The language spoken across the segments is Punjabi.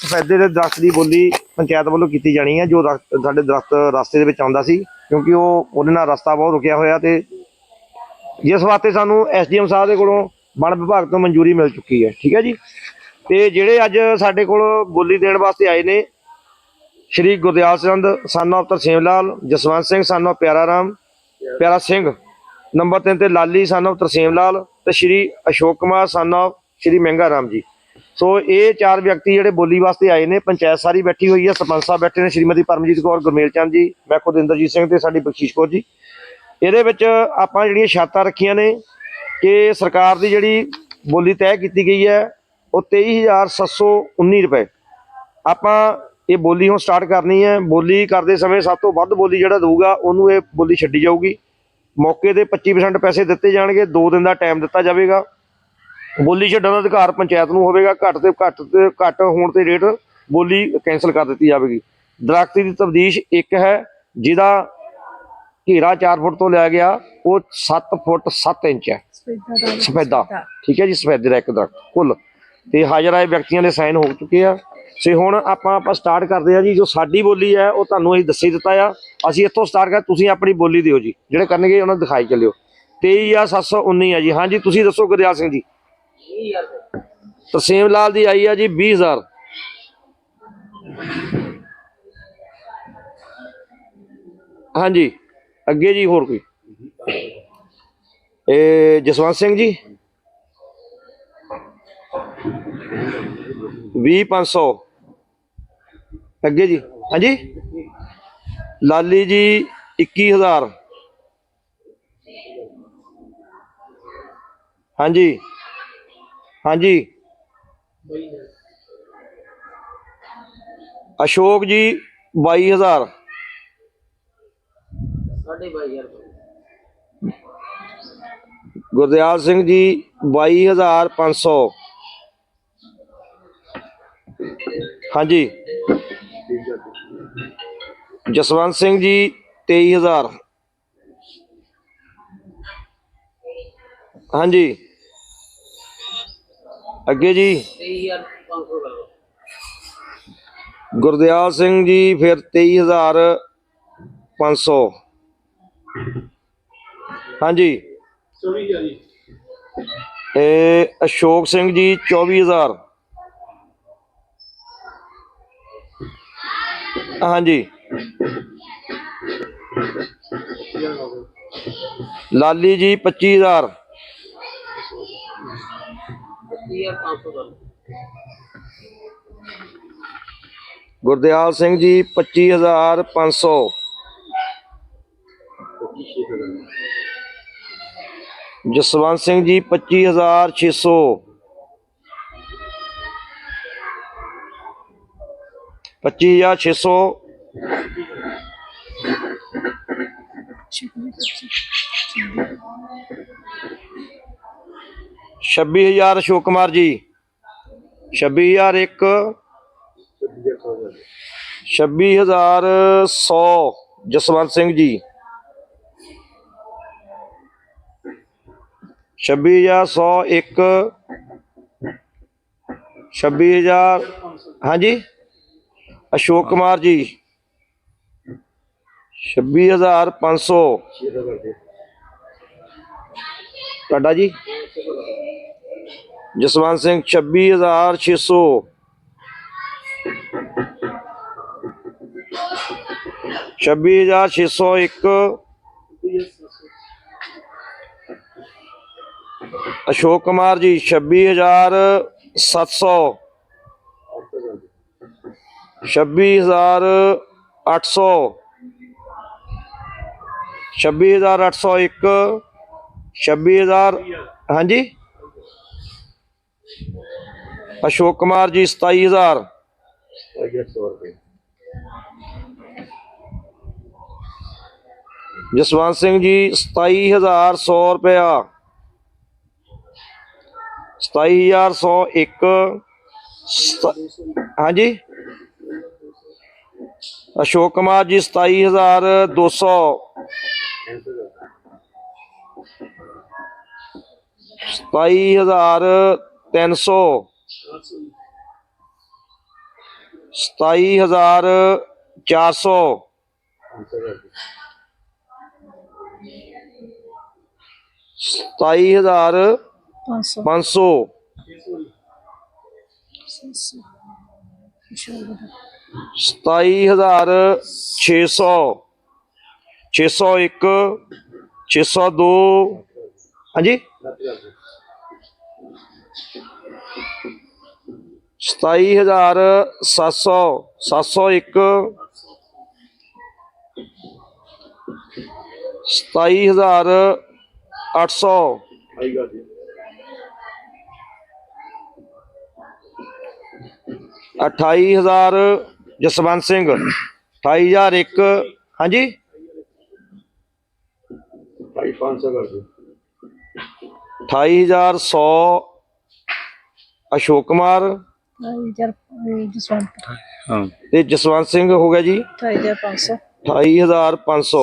ਸਫੈਦੇ ਦੇ ਦਰਖਤ ਦੀ ਬੋਲੀ ਪੰਚਾਇਤ ਵੱਲੋਂ ਕੀਤੀ ਜਾਣੀ ਹੈ, ਜੋ ਦਰਖਤ- ਸਾਡੇ ਦਰਖਤ ਰਸਤੇ ਦੇ ਵਿੱਚ ਆਉਂਦਾ ਸੀ, ਕਿਉਂਕਿ ਉਹ ਉਹਦੇ ਨਾਲ ਰਸਤਾ ਬਹੁਤ ਰੁਕਿਆ ਹੋਇਆ ਤੇ ਜਿਸ ਵਾਸਤੇ ਸਾਨੂੰ ਐਸਡੀਐਮ ਸਾਹਿਬ ਦੇ ਕੋਲੋਂ ਵਣ ਵਿਭਾਗ ਤੋਂ ਮਨਜ਼ੂਰੀ ਮਿਲ ਚੁੱਕੀ ਹੈ, ਠੀਕ ਹੈ ਜੀ? ਤੇ ਜਿਹੜੇ ਅੱਜ ਸਾਡੇ ਕੋਲ ਬੋਲੀ ਦੇਣ ਵਾਸਤੇ ਆਏ ਨੇ, Shri Gurdial Singh son of Tarsem Lal Jaswant Singh son of Piara Ram Piara Singh, number 3 ਤੇ ਲਾਲੀ ਸਨ ਆਫ ਤਰਸੇਮ ਲਾਲ ਤੇ ਸ਼੍ਰੀ ਅਸ਼ੋਕ ਕੁਮਾਰ ਸਨ ਆਫ ਸ਼੍ਰੀ ਮਹਿੰਗਾ ਰਾਮ ਜੀ। ਸੋ ਇਹ ਚਾਰ ਵਿਅਕਤੀ ਜਿਹੜੇ ਬੋਲੀ ਵਾਸਤੇ ਆਏ ਨੇ, ਪੰਚਾਇਤ ਸਾਰੀ ਬੈਠੀ ਹੋਈ ਹੈ, ਸਰਪੰਚ ਸਾਹਿਬ ਬੈਠੇ ਨੇ, ਸ਼੍ਰੀਮਤੀ ਪਰਮਜੀਤ ਕੌਰ, ਗੁਰਮੇਲ ਚੰਦ ਜੀ, ਮੈਂ ਖੁਦ ਇੰਦਰਜੀਤ ਸਿੰਘ ਤੇ ਸਾਡੀ ਬਖਸ਼ੀਸ਼ ਕੌਰ ਜੀ। ਇਹਦੇ ਵਿੱਚ ਆਪਾਂ ਜਿਹੜੀਆਂ ਸ਼ਰਤਾਂ ਰੱਖੀਆਂ ਨੇ ਕਿ ਸਰਕਾਰ ਦੀ ਜਿਹੜੀ ਬੋਲੀ ਤੈਅ ਕੀਤੀ ਗਈ ਹੈ, ਉਹ 23719 ਰੁਪਏ। ਆਪਾਂ ਇਹ ਬੋਲੀ ਹੁਣ ਸਟਾਰਟ ਕਰਨੀ ਹੈ। ਬੋਲੀ ਕਰਦੇ ਸਮੇਂ ਸਭ ਤੋਂ ਵੱਧ ਬੋਲੀ ਜਿਹੜਾ ਦਊਗਾ, ਉਹਨੂੰ ਇਹ ਬੋਲੀ ਛੱਡੀ ਜਾਊਗੀ। ਮੌਕੇ ਤੇ 25% ਪੈਸੇ ਦਿੱਤੇ ਜਾਣਗੇ 2 ਦਿਨ ਦਾ ਟਾਈਮ ਦਿੱਤਾ ਜਾਵੇਗਾ। ਬੋਲੀ ਛੱਡਣ ਦਾ ਅਧਿਕਾਰ ਪੰਚਾਇਤ ਨੂੰ ਹੋਵੇਗਾ ਘੱਟ ਤੇ ਘੱਟ ਤੇ ਘੱਟ ਹੋਣ ਤੇ ਰੇਟ ਬੋਲੀ ਕੈਨਸਲ ਕਰ ਦਿੱਤੀ ਜਾਵੇਗੀ। ਦਰਖਤ ਦੀ ਤਬਦੀਸ਼ ਇੱਕ ਹੈ ਜਿਹਦਾ ਘੇਰਾ 4 ਫੁੱਟ ਤੋਂ ਲਿਆ ਗਿਆ ਉਹ 7 ਫੁੱਟ 7 ਇੰਚ ਹੈ। ਸਫੈਦਾ ਠੀਕ ਹੈ ਜੀ ਸਫੈਦੇ ਦਾ ਇੱਕ ਦਰਖਤ ਕੁੱਲ। ਤੇ ਹਾਜ਼ਰ ਆਏ ਵਿਅਕਤੀਆਂ ਦੇ ਸਾਈਨ ਹੋ ਚੁੱਕੇ ਆ। ਸੇ ਹੁਣ ਆਪਾਂ ਆਪਾਂ ਸਟਾਰਟ ਕਰਦੇ ਆ ਜੀ ਜੋ ਸਾਡੀ ਬੋਲੀ ਹੈ ਉਹ ਤੁਹਾਨੂੰ ਅਸੀਂ ਦੱਸੇ ਦਿੱਤਾ ਆ। ਅਸੀਂ ਇੱਥੋਂ ਸਟਾਰਟ ਕਰ ਤੁਸੀਂ ਆਪਣੀ ਬੋਲੀ ਦਿਓ ਜੀ। ਜਿਹੜੇ ਕਰਨਗੇ ਉਹਨਾਂ ਨੂੰ ਦਿਖਾਈ ਚੱਲਿਓ। 23 ਆ 719 ਆ ਜੀ। ਹਾਂਜੀ ਤੁਸੀਂ ਦੱਸੋ ਗੁਰਦਿਆਲ ਸਿੰਘ ਜੀ। ਤਰਸੇਮ ਲਾਲ ਦੀ ਆਈ ਆ ਜੀ 20000 ਹਾਂਜੀ, ਅੱਗੇ ਜੀ ਹੋਰ ਕੋਈ? ਇਹ ਜਸਵੰਤ ਸਿੰਘ ਜੀ। 20500 ਅੱਗੇ ਜੀ, ਹਾਂਜੀ? ਲਾਲੀ ਜੀ 21000 ਹਾਂਜੀ। ਹਾਂਜੀ। ਅਸ਼ੋਕ ਜੀ 22000 ਗੁਰਦਿਆਲ ਸਿੰਘ ਜੀ 22500 ਹਾਂਜੀ। ਜਸਵੰਤ ਸਿੰਘ ਜੀ 23000 ਹਾਂਜੀ। ਅੱਗੇ ਜੀ। ਗੁਰਦਿਆਲ ਸਿੰਘ ਜੀ, ਫਿਰ 23500 ਹਾਂਜੀ। ਇਹ ਅਸ਼ੋਕ ਸਿੰਘ ਜੀ 24000 ਹਾਂਜੀ। ਲਾਲੀ ਜੀ 25000 ਗੁਰਦਿਆਲ ਸਿੰਘ ਜੀ 25500 ਜਸਵੰਤ ਸਿੰਘ ਜੀ 25600 25600 ਛੱਬੀ ਹਜ਼ਾਰ ਅਸ਼ੋਕ ਕੁਮਾਰ ਜੀ। ਛੱਬੀ ਹਜ਼ਾਰ ਇੱਕ। ਛੱਬੀ ਹਜ਼ਾਰ ਸੌ ਜਸਵੰਤ ਸਿੰਘ ਜੀ। ਛੱਬੀ ਹਜ਼ਾਰ ਸੌ ਇੱਕ। ਛੱਬੀ ਹਜ਼ਾਰ, ਹਾਂਜੀ, ਅਸ਼ੋਕ ਕੁਮਾਰ ਜੀ। ਛੱਬੀ ਹਜ਼ਾਰ ਪੰਜ ਸੌ। ਤੁਹਾਡਾ ਜੀ? ਜਸਵੰਤ ਸਿੰਘ, ਛੱਬੀ ਹਜ਼ਾਰ ਛੇ ਸੌ। ਛੱਬੀ ਹਜ਼ਾਰ ਛੇ ਸੌ ਇੱਕ। ਅਸ਼ੋਕ ਕੁਮਾਰ ਜੀ, ਛੱਬੀ ਹਜ਼ਾਰ ਸੱਤ ਸੌ। ਛੱਬੀ ਹਜ਼ਾਰ ਅੱਠ ਸੌ। ਛੱਬੀ ਹਜ਼ਾਰ ਅੱਠ ਸੌ ਇੱਕ। ਛੱਬੀ ਹਜ਼ਾਰ, ਹਾਂਜੀ? ਅਸ਼ੋਕ ਕੁਮਾਰ ਜੀ, ਸਤਾਈ ਹਜ਼ਾਰ। ਜਸਵੰਤ ਸਿੰਘ ਜੀ 27100 ਰੁਪਇਆ। 27101 ਸਤ- ਹਾਂਜੀ। ਅਸ਼ੋਕ ਕੁਮਾਰ ਜੀ 27200 27300 ਸਤਾਈ ਹਜ਼ਾਰ ਚਾਰ ਸੌ। ਸਤਾਈ ਹਜ਼ਾਰ 500 ਪੰਜ ਸੌ। ਸਤਾਈ ਹਜ਼ਾਰ ਛੇ ਸੌ। ਛੇ ਸੌ ਇੱਕ ਛੇ ਸੌ ਦੋ। ਹਾਂਜੀ? ਸਤਾਈ ਹਜ਼ਾਰ ਸੱਤ ਸੌ ਸੱਤ ਸੌ ਇੱਕ। ਸਤਾਈ ਹਜ਼ਾਰ ਅੱਠ ਸੌ। ਅਠਾਈ ਹਜ਼ਾਰ ਜਸਵੰਤ ਸਿੰਘ। ਅਠਾਈ ਹਜ਼ਾਰ ਇੱਕ। ਹਾਂਜੀ? ਅਠਾਈ ਹਜ਼ਾਰ ਸੌ। ਅਸ਼ੋਕ ਕੁਮਾਰ। ਜਸਵੰਤ ਹਾਂ। ਤੇ ਜਸਵੰਤ ਸਿੰਘ ਹੋ ਗਿਆ ਜੀ? 2500 28500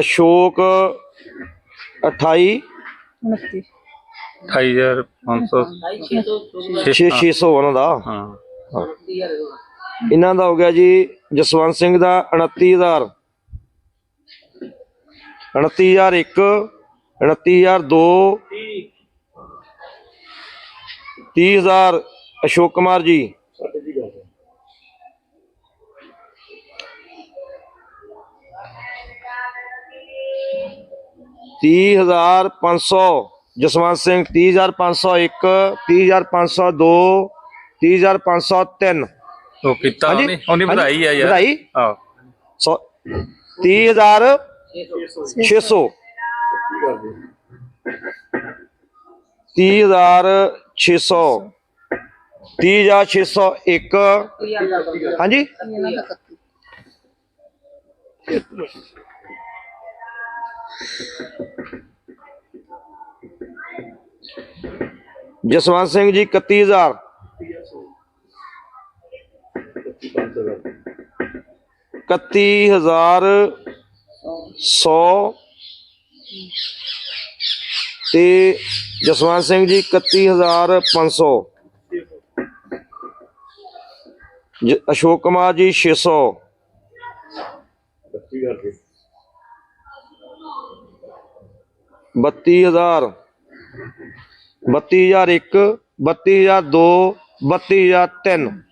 ਅਸ਼ੋਕ 28 29 28500 600 ਉਹਨਾਂ ਦਾ। ਹਾਂ। ਇਹਨਾਂ ਦਾ ਹੋ ਗਿਆ ਜੀ ਜਸਵੰਤ ਸਿੰਘ ਦਾ 29000 29001 29002 30000 ਅਸ਼ੋਕ ਕੁਮਾਰ ਜੀ ਤੀਹ ਹਜ਼ਾਰ ਪੰਜ ਸੌ ਜਸਵੰਤ ਸਿੰਘ ਤੀਹ ਹਜ਼ਾਰ ਪੰਜ ਸੌ ਇੱਕ ਤੀਹ ਹਜ਼ਾਰ ਪੰਜ ਸੌ ਦੋ ਤੀਹ ਹਜ਼ਾਰ ਪੰਜ ਸੌ ਤਿੰਨ ਉਹ ਕੀਤਾ ਹਾਂਜੀ? ਉਹਨੇ ਉਹਨੇ ਵਧਾਈ ਆ ਯਾਰ ਵਧਾਈ ਹਾਂ ਸੌ ਤੀਹ ਹਜ਼ਾਰ ਛੇ ਸੌ। ਤੀਹ ਹਜ਼ਾਰ ਛੇ ਸੌ ਤੀਹ ਹਜ਼ਾਰ ਛੇ ਸੌ ਇੱਕ। ਹਾਂਜੀ? ਜਸਵੰਤ ਸਿੰਘ ਜੀ 31000 ਇਕੱਤੀ ਹਜ਼ਾਰ ਸੌ ਤੇ ਜਸਵੰਤ ਸਿੰਘ ਜੀ ਇਕੱਤੀ ਹਜ਼ਾਰ ਪੰਜ ਸੌ। ਜ- ਅਸ਼ੋਕ ਕੁਮਾਰ ਜੀ 600 ਬੱਤੀ ਹਜ਼ਾਰ। ਬੱਤੀ ਹਜ਼ਾਰ ਇੱਕ, ਬੱਤੀ ਹਜ਼ਾਰ ਦੋ, ਬੱਤੀ ਹਜ਼ਾਰ ਤਿੰਨ।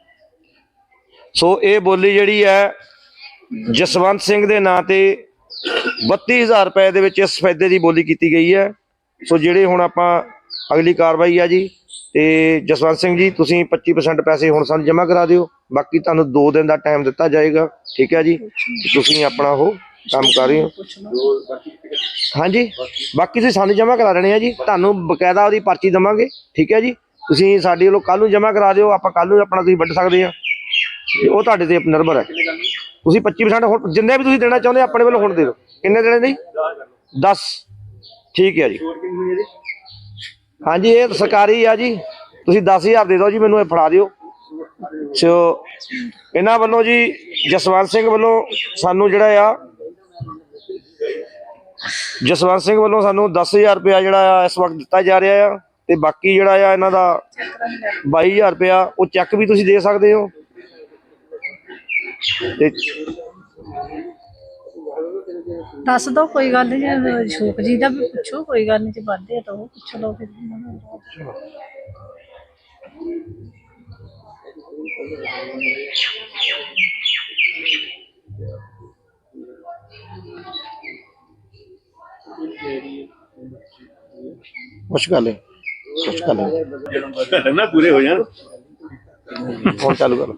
ਸੋ ਇਹ ਬੋਲੀ ਜਿਹੜੀ ਹੈ ਜਸਵੰਤ ਸਿੰਘ ਦੇ ਨਾਂ ਤੇ 32000 ਰੁਪਏ ਦੇ ਵਿੱਚ ਇਸ ਫਾਇਦੇ ਦੀ ਬੋਲੀ ਕੀਤੀ ਗਈ ਹੈ। ਸੋ ਜਿਹੜੇ ਹੁਣ ਆਪਾਂ ਅਗਲੀ ਕਾਰਵਾਈ ਆ ਜੀ, ਤੇ ਜਸਵੰਤ ਸਿੰਘ ਜੀ, ਤੁਸੀਂ 25% ਪੈਸੇ ਹੁਣ ਸਾਨੂੰ ਜਮ੍ਹਾਂ ਕਰਾ ਦਿਓ। ਬਾਕੀ ਤੁਹਾਨੂੰ 2 ਦਿਨ ਦਾ ਟਾਈਮ ਦਿੱਤਾ ਜਾਏਗਾ। ਠੀਕ ਹੈ ਜੀ? ਤੁਸੀਂ ਆਪਣਾ ਉਹ ਕੰਮ ਕਰ ਰਹੇ ਹੋ। ਹਾਂਜੀ? ਬਾਕੀ ਤੁਸੀਂ ਸਾਨੂੰ ਜਮ੍ਹਾਂ ਕਰਾ ਦੇਣੇ ਆ ਜੀ। ਤੁਹਾਨੂੰ ਬਕਾਇਦਾ ਉਹਦੀ ਪਰਚੀ ਦਵਾਂਗੇ। ਠੀਕ ਹੈ ਜੀ? ਤੁਸੀਂ ਸਾਡੇ ਵੱਲੋਂ ਕੱਲ ਨੂੰ ਜਮ੍ਹਾਂ ਕਰਾ ਦਿਓ। ਆਪਾਂ ਕੱਲ ਨੂੰ ਆਪਣਾ ਤੁਸੀਂ ਵੱਢ ਸਕਦੇ ਆ। ਉਹ ਤੁਹਾਡੇ ਤੇ ਨਿਰਭਰ ਹੈ। ਤੁਸੀਂ 25% ਹੁਣ ਜਿੰਨੇ ਵੀ ਤੁਸੀਂ ਦੇਣਾ ਚਾਹੁੰਦੇ ਆਪਣੇ ਵੱਲੋਂ ਹੁਣ ਦੇ ਦਿਓ। ਕਿੰਨੇ ਦੇਣੇ ਨੇ 10 ਠੀਕ ਹੈ ਜੀ। ਹਾਂਜੀ, ਇਹ ਸਰਕਾਰੀ ਆ ਜੀ। ਤੁਸੀਂ 10000 ਦੇ ਦਿਓ ਜੀ, ਮੈਨੂੰ ਇਹ ਫੜਾ ਦਿਓ। ਸੋ, ਇਹਨਾਂ ਵੱਲੋਂ ਜੀ, ਜਸਵੰਤ ਸਿੰਘ ਵੱਲੋਂ ਸਾਨੂੰ ਜਿਹੜਾ ਆ, ਜਸਵੰਤ ਸਿੰਘ ਵੱਲੋਂ ਸਾਨੂੰ 10000 ਰੁਪਇਆ ਜਿਹੜਾ ਆ, ਇਸ ਵਕਤ ਦਿੱਤਾ ਜਾ ਰਿਹਾ ਆ। ਤੇ ਬਾਕੀ ਜਿਹੜਾ ਆ, ਇਹਨਾਂ ਦਾ 22000 ਰੁਪਇਆ, ਉਹ ਚੈੱਕ ਵੀ ਤੁਸੀਂ ਦੇ ਸਕਦੇ ਹੋ। ਤੇ ਦੱਸ ਦੋ ਕੋਈ ਗੱਲ ਨਹੀਂ ਜੇ ਸ਼ੋਕ ਜੀ ਦਾ ਵੀ ਪੁੱਛੋ ਕੋਈ ਗੱਲ ਨਹੀਂ ਜੇ ਵੱਧਦੇ ਆ ਤਾਂ ਉਹ ਪੁੱਛ ਲਓ ਫਿਰ। ਕੁਛ ਗੱਲ ਹੈ ਕੁਛ ਗੱਲ ਹੈ ਨਾ ਪੂਰੇ ਹੋ ਜਾਣ। ਹੁਣ ਚਾਲੂ ਕਰੋ।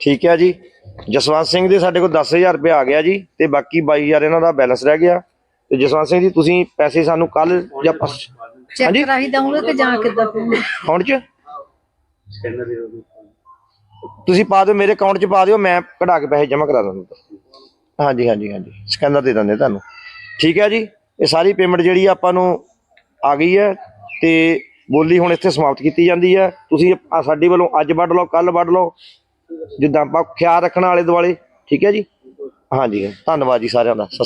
ਠੀਕ ਹੈ ਜੀ। ਜਸਵੰਤ ਸਿੰਘ ਦੇ ਸਾਡੇ ਕੋਲ 10000 ਰੁਪਏ ਆ ਗਿਆ ਜੀ ਤੇ ਬਾਕੀ 22000 ਇਹਨਾਂ ਦਾ ਬੈਲੈਂਸ ਰਹਿ ਗਿਆ। ਤੇ ਜਸਵੰਤ ਸਿੰਘ ਜੀ ਤੁਸੀਂ ਪੈਸੇ ਸਾਨੂੰ ਕੱਲ ਜਾਂ ਪਰਸ ਚੈੱਕ। ਕਰਾਈ ਦਊਂਗੇ ਕਿ ਜਾਂ ਕਿੱਦਾਂ? ਅਕਾਊਂਟ 'ਚ? ਤੁਸੀਂ ਪਾ ਦਿਓ ਮੇਰੇ ਅਕਾਊਂਟ 'ਚ ਪਾ ਦਿਓ ਮੈਂ ਕਢਾ ਕੇ ਪੈਸੇ ਜਮ੍ਹਾਂ ਕਰਾ ਦਿੰਦਾ। ਹਾਂਜੀ ਹਾਂਜੀ ਹਾਂਜੀ। ਸਕੈਨਰ ਦੇ ਦਿੰਦੇ ਤੁਹਾਨੂੰ। ਠੀਕ ਹੈ ਜੀ। ਇਹ ਸਾਰੀ ਪੇਮੈਂਟ ਜਿਹੜੀ ਆਪਾਂ ਨੂੰ ਆ ਗਈ ਹੈ ਤੇ ਬੋਲੀ ਹੁਣ ਇੱਥੇ ਸਮਾਪਤ ਕੀਤੀ ਜਾਂਦੀ ਹੈ। ਤੁਸੀਂ ਸਾਡੀ ਵੱਲੋਂ ਅੱਜ ਵੱਢ ਲਓ ਕੱਲ ਵੱਢ ਲਓ। ਜਿੱਦਾਂ ਆਪਾਂ ਖਿਆਲ ਰੱਖਣਾ ਆਲੇ ਦੁਆਲੇ, ਠੀਕ ਹੈ ਜੀ? ਹਾਂਜੀ, ਧੰਨਵਾਦ ਜੀ ਸਾਰਿਆਂ ਦਾ। ਸਤਿ ਸ਼੍ਰੀ